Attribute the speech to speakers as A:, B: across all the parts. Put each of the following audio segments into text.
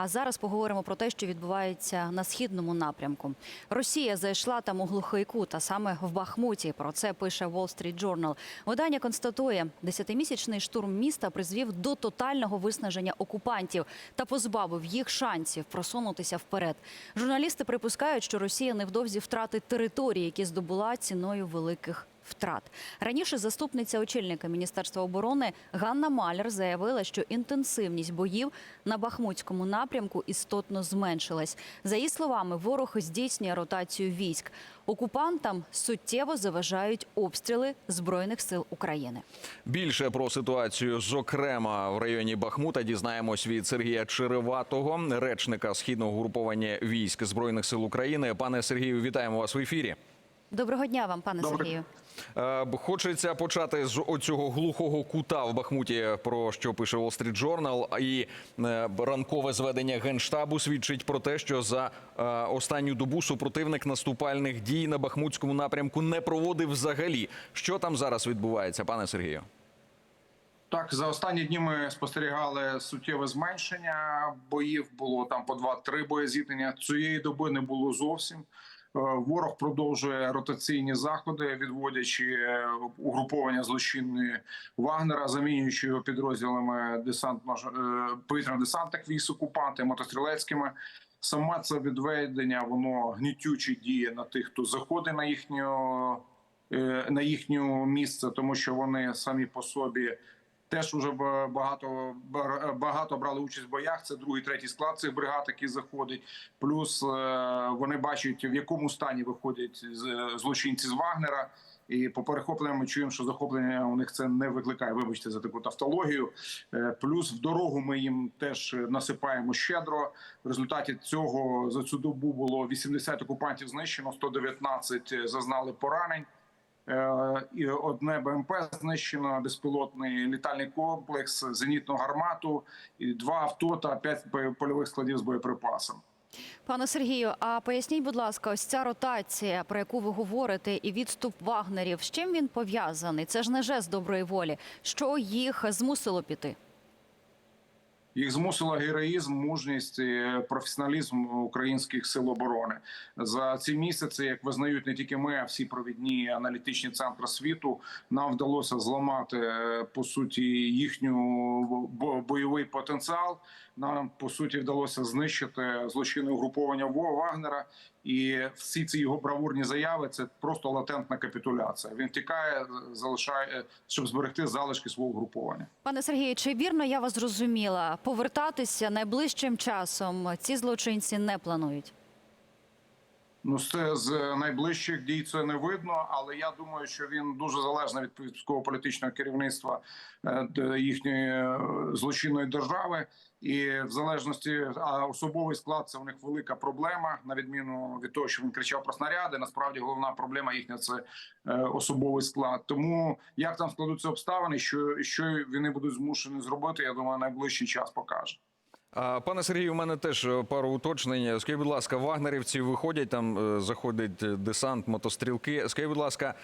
A: А зараз поговоримо про те, що відбувається на східному напрямку. Росія зайшла там у глухий кут, а саме в Бахмуті. Про це пише Wall Street Journal. Видання констатує, десятимісячний штурм міста призвів до тотального виснаження окупантів та позбавив їх шансів просунутися вперед. Журналісти припускають, що Росія невдовзі втратить території, які здобула ціною великих втрат. Раніше заступниця очільника Міністерства оборони Ганна Маляр заявила, що інтенсивність боїв на Бахмутському напрямку істотно зменшилась. За її словами, ворог здійснює ротацію військ. Окупантам суттєво заважають обстріли збройних сил України.
B: Більше про ситуацію, зокрема в районі Бахмута, дізнаємось від Сергія Череватого, речника східного груповання військ збройних сил України. Пане Сергію, вітаємо вас в ефірі.
A: Доброго дня вам, пане
C: Добре.
A: Сергію.
B: Е, Хочеться почати з оцього глухого кута в Бахмуті, про що пише Wall Street Journal. І е, ранкове зведення генштабу свідчить про те, що за е, останню добу супротивник наступальних дій на Бахмутському напрямку не проводив взагалі. Що там зараз відбувається, пане Сергію?
C: Так, за останні дні ми спостерігали суттєве зменшення боїв. Було там по два-три боєзіткнення. Цієї доби не було зовсім. Е, Ворог продовжує ротаційні заходи, відводячи е, угруповання злочинної Вагнера, замінюючи його підрозділами десантно повітряно-десантних військ окупанти, мотострілецькими. Саме це відведення воно гнітюче діє на тих, хто заходить на їхню е, на їхню місце, тому що вони самі по собі теж уже багато бар- багато брали участь в боях. Це другий, третій склад цих бригад, який заходить. Плюс е, вони бачать в якому стані виходять злочинці з Вагнера. І по перехопленням ми чуємо, що захоплення у них це не викликає. Вибачте за таку тавтологію. Е, Плюс в дорогу ми їм теж насипаємо щедро. В результаті цього за цю добу було 80 окупантів знищено, 119 зазнали поранень. Е, І одне БМП знищено, безпілотний літальний комплекс, зенітну гармату, два авто та п'ять польових складів з боєприпасами.
A: Пане Сергію, а поясніть, будь ласка, ось ця ротація, про яку ви говорите, і відступ вагнерів, з чим він пов'язаний? Це ж не жест доброї волі. Що їх змусило піти?
C: Їх змусила героїзм, мужність, і професіоналізм українських сил оборони за ці місяці, як визнають не тільки ми, а всі провідні аналітичні центри світу. Нам вдалося зламати е, по суті їхню бойовий потенціал. Нам по суті вдалося знищити злочинне угруповання Вагнера. І всі ці його бравурні заяви це просто латентна капітуляція. Він тікає, залишає, щоб зберегти залишки свого угруповання.
A: Пане Сергію, чи вірно я вас зрозуміла? Повертатися найближчим часом ці злочинці не планують.
C: Ну, це з найближчих дій це не видно, але я думаю, що він дуже залежний від військово-політичного керівництва е, їхньої е, злочинної держави, і в залежності а особовий склад це у них велика проблема, на відміну від того, що він кричав про снаряди. Насправді головна проблема їхня це е, особовий склад. Тому як там складуться обставини, що, що вони будуть змушені зробити, я думаю, найближчий час покаже.
B: Пане Сергію, у мене теж е, пару уточнень. Скажіть, будь ласка, вагнерівці виходять, там е, заходить е, десант, мотострілки. Скажіть, будь ласка,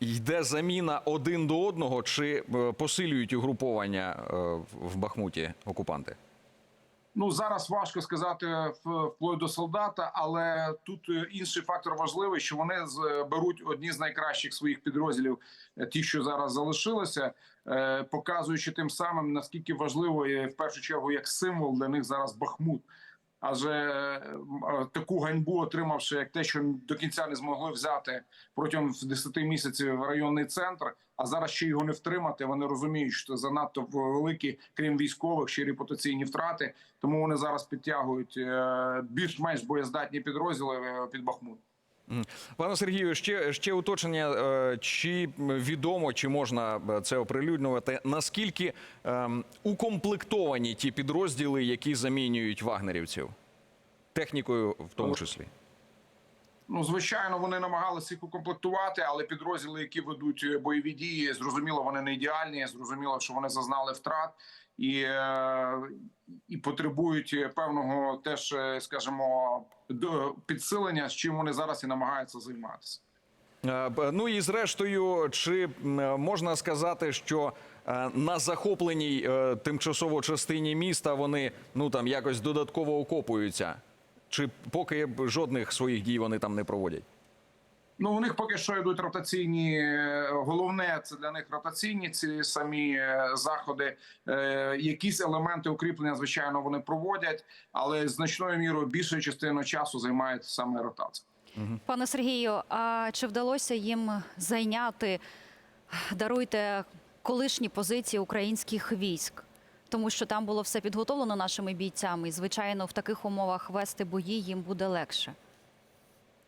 B: йде заміна один до одного чи посилюють угруповання в Бахмуті окупанти?
C: Ну зараз важко сказати вплоть до солдата, але тут е, інший фактор важливий, що вони з- беруть одні з найкращих своїх підрозділів, е, ті, що зараз залишилися, е, показуючи тим самим наскільки важливо в першу чергу як символ для них зараз Бахмут. Адже е, таку ганьбу отримавши, як те, що до кінця не змогли взяти протягом 10 місяців районний центр, а зараз ще його не втримати. Вони розуміють, що занадто великі, крім військових, ще репутаційні втрати. Тому вони зараз підтягують е, більш-менш боєздатні підрозділи е, під Бахмут.
B: Пане Сергію, ще, ще уточнення. е, Чи відомо, чи можна е, це оприлюднювати? Наскільки ем, укомплектовані ті підрозділи, які замінюють вагнерівців? Технікою в тому числі?
C: Ну, звичайно, вони намагалися їх укомплектувати, але підрозділи, які ведуть е, бойові дії, зрозуміло, вони не ідеальні. Зрозуміло, що вони зазнали втрат і, е, і потребують е, певного теж, скажімо, підсилення, з чим вони зараз і намагаються займатися.
B: Ну і зрештою, чи можна сказати, що на захопленій тимчасово частині міста вони ну там якось додатково окопуються? Чи поки жодних своїх дій вони там не проводять?
C: Ну, у них поки що йдуть ротаційні. е, Головне це для них ротаційні ці самі е, заходи. Е, Якісь елементи укріплення, звичайно, вони проводять, але значною мірою більшою частиною часу займається саме ротація.
A: Пане Сергію, а чи вдалося їм зайняти, даруйте, колишні позиції українських військ? Тому що там було все підготовлено нашими бійцями, і звичайно, в таких умовах вести бої їм буде легше.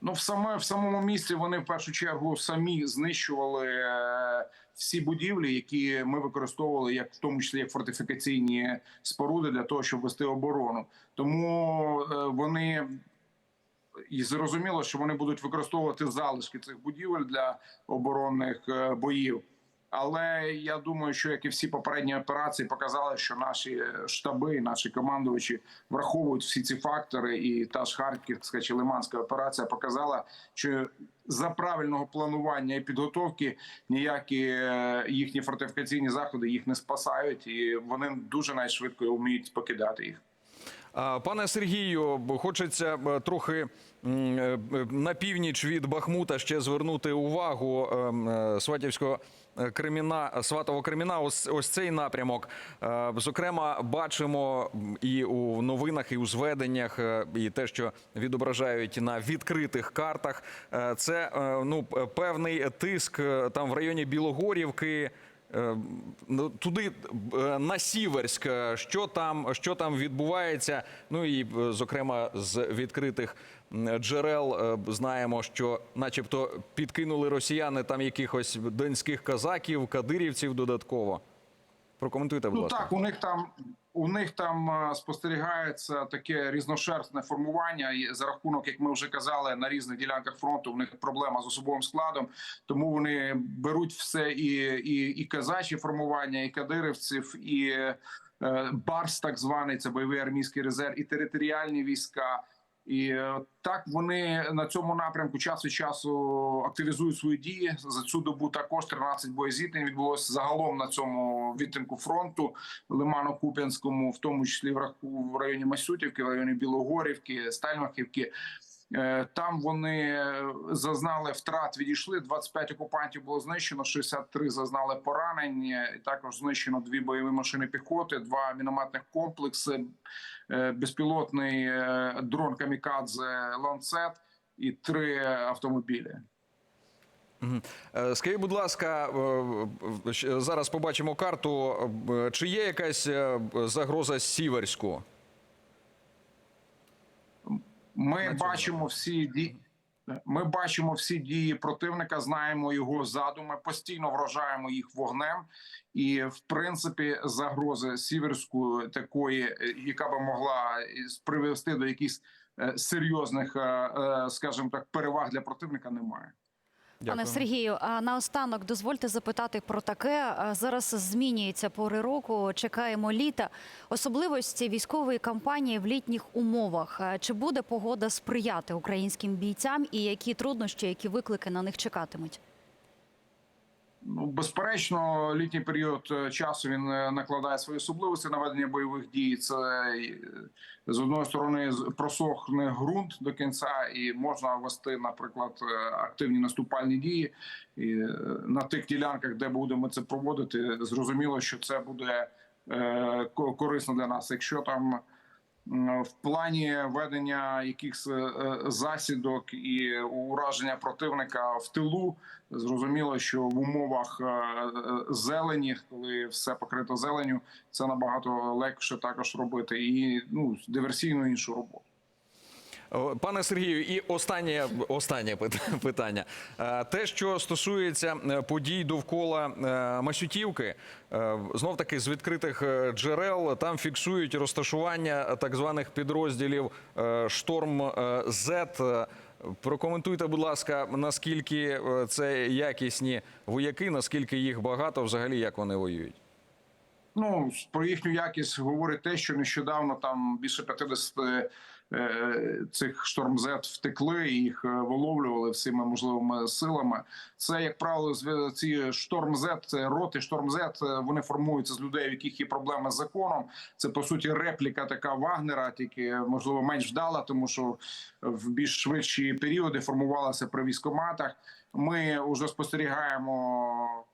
C: Ну, в саме в самому місті вони в першу чергу самі знищували е, всі будівлі, які ми використовували, як в тому числі як фортифікаційні споруди для того, щоб вести оборону. Тому е, вони і зрозуміло, що вони будуть використовувати залишки цих будівель для оборонних е, боїв. Але я думаю, що як і всі попередні операції показали, що наші штаби, наші командувачі враховують всі ці фактори, і та ж Харківська чи Лиманська операція показала, що за правильного планування і підготовки ніякі е, їхні фортифікаційні заходи їх не спасають, і вони дуже найшвидко вміють покидати їх.
B: Пане Сергію, хочеться трохи е, б, на північ від Бахмута ще звернути увагу ем, е, Сватівського е, Креміна, Сватового Креміна, ось, ось цей напрямок. Е, Зокрема, бачимо і у новинах, і у зведеннях, е, і те, що відображають на відкритих картах. Це ну, певний тиск там в районі Білогорівки. Ну, туди на Сіверськ, що там, що там відбувається. Ну і зокрема з відкритих джерел е, знаємо, що, начебто, підкинули росіяни там якихось донських казаків, кадирівців додатково. Прокоментуйте, будь
C: Ну
B: ласка.
C: так, у них там у них там е, спостерігається таке різношерстне формування. І за рахунок, як ми вже казали, на різних ділянках фронту у них проблема з особовим складом. Тому вони беруть все і, і, і казачі формування, і кадирівців, і е, барс, так званий це бойовий армійський резерв, і територіальні війська. І е, так вони на цьому напрямку час від часу активізують свої дії. За цю добу також 13 боєзіткнень відбулося загалом на цьому відтинку фронту Лимано-Куп'янському, в тому числі в в районі Масютівки, в районі Білогорівки, Стальмахівки. Е, Там вони е, зазнали втрат, відійшли. 25 окупантів було знищено, 63 зазнали поранень. Також знищено дві бойові машини піхоти, два мінометних комплекси, е, безпілотний дрон камікадзе ланцет і три автомобілі.
B: Скажіть, будь ласка, зараз побачимо карту. Чи є якась загроза Сіверську?
C: Ми бачимо всі дії. Ми бачимо всі дії противника, знаємо його задуми, постійно вражаємо їх вогнем. І в принципі, загрози сіверську такої, е, яка би могла привести до якихось е, серйозних, е, е, скажімо так, переваг для противника, немає.
A: Пане Сергію, а наостанок дозвольте запитати про таке. Зараз змінюється пори року. Чекаємо літа. Особливості військової кампанії в літніх умовах. Чи буде погода сприяти українським бійцям і які труднощі, які виклики на них чекатимуть?
C: Безперечно, літній період е, часу він е, накладає свої особливості на ведення бойових дій. Це е, з одної сторони просохне ґрунт до кінця, і можна вести, наприклад, активні наступальні дії. І на тих ділянках, де будемо це проводити, зрозуміло, що це буде корисно для нас. Якщо там в плані ведення якихось е, е, засідок і ураження противника в тилу. Зрозуміло, що в умовах е, зелені, коли все покрито зеленю, це набагато легше також робити і ну диверсійну іншу роботу.
B: Пане Сергію, і останнє останнє питання. Е, Те, що стосується е, подій довкола е, Масютівки, знов таки з відкритих джерел там фіксують розташування так званих підрозділів Шторм. Е, Прокоментуйте, будь ласка, наскільки це якісні вояки, наскільки їх багато, взагалі як вони воюють.
C: Ну про їхню якість говорить те, що нещодавно там більше 50 е, цих штормзет втекли, і їх е, виловлювали всіма можливими силами. Це як правило, ці штормзет, роти штормзет. е, Вони формуються з людей, в яких є проблеми з законом. Це по суті репліка така Вагнера, тільки можливо менш вдала, тому що в більш швидші періоди формувалася при військоматах. Ми вже спостерігаємо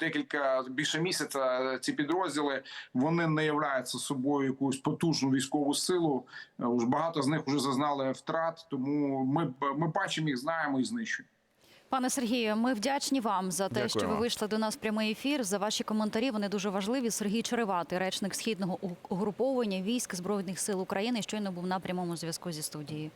C: декілька більше місяця ці підрозділи вони не являються собою якусь потужну військову силу. Е, Уж багато з них вже зазнали втрат, тому ми ми бачимо їх, знаємо і знищуємо.
A: Пане Сергію, ми вдячні вам за те, що ви вийшли до нас в прямий ефір. За ваші коментарі вони дуже важливі. Сергій Череватий, речник східного угруповання військ збройних сил України, щойно був на прямому зв'язку зі студією.